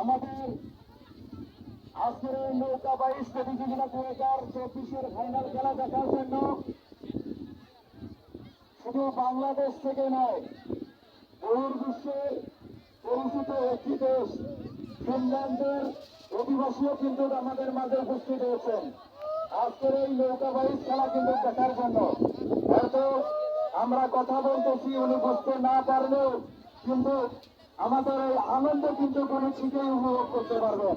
আমাদের আজকের এই নৌকা বাইশ প্রতিযোগিতা দু খেলা দেখার জন্য শুধু বাংলাদেশ থেকে নয় বহির্বিশ্বের পরিচিত একটি দেশ, ফিনল্যান্ডের অধিবাসীও কিন্তু আমাদের মাঝে উপস্থিত হয়েছেন। আজকের এই নৌকা বাইশ খেলা কিন্তু দেখার জন্য। হয়তো আমরা কথা বলতেছি, উনি বুঝতে না পারলেও কিন্তু আমাদের এই আনন্দ কিন্তু কোনো ঠিকই উপভোগ করতে পারবেন।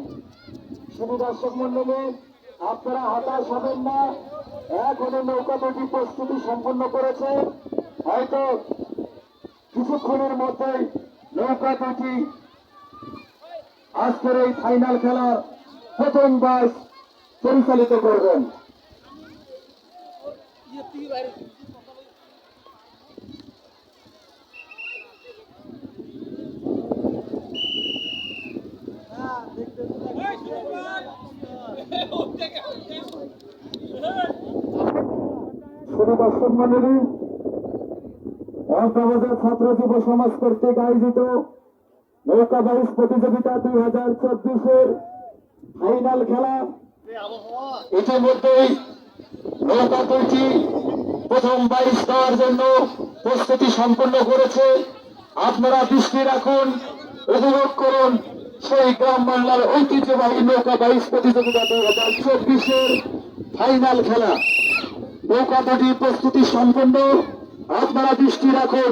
শুধু দর্শক মন্ডলী আপনারা হতাশ হবেন না। এখনও নৌকা দুটি প্রস্তুতি সম্পন্ন করেছে। হয়তো কিছুক্ষণের মধ্যেই নৌকা দুটি আজকের এই ফাইনাল খেলার প্রথম বাস পরিচালিত করবেন। শুধু দর্শক মন্ডলী অন্তর্বাজার ছাত্র যুব সমাজ কর্তৃক আয়োজিত নৌকা বাইশ প্রতিযোগিতা দুই হাজার চব্বিশের ফাইনাল খেলা ইতিমধ্যেই নৌকা দুইটি প্রথম বাইশ দেওয়ার জন্য প্রস্তুতি সম্পন্ন করেছে। আপনারা দৃষ্টি রাখুন, উপভোগ করুন সেই গ্রাম বাংলার ঐতিহ্যবাহী নৌকা বাইশ প্রতিযোগিতা দুই হাজার চব্বিশের ফাইনাল খেলা। নৌকা দুটি প্রস্তুতি সম্পন্ন। আপনারা দৃষ্টি রাখুন,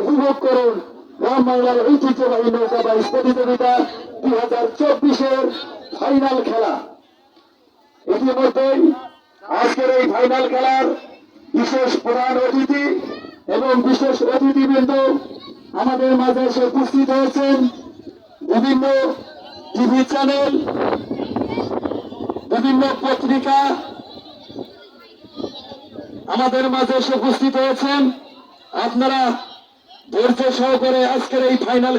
উপভোগ করুন গ্রাম বাংলার ঐতিহ্যবাহী নৌকা বাইশ প্রতিযোগিতা দুই হাজার চব্বিশের ফাইনাল খেলা। ইতিমধ্যেই আজকের এই ফাইনাল খেলার বিশেষ প্রধান অতিথি এবং বিশেষ অতিথিবৃন্দ আমাদের মাঝে এসে উপস্থিত হয়েছেন বিভিন্ন টিভি চ্যানেল বিভিন্ন পত্রিকা আমাদের মাঝে এসে উপস্থিত হয়েছেন। আপনারা ধৈর্য সহকারে আজকের এই ফাইনাল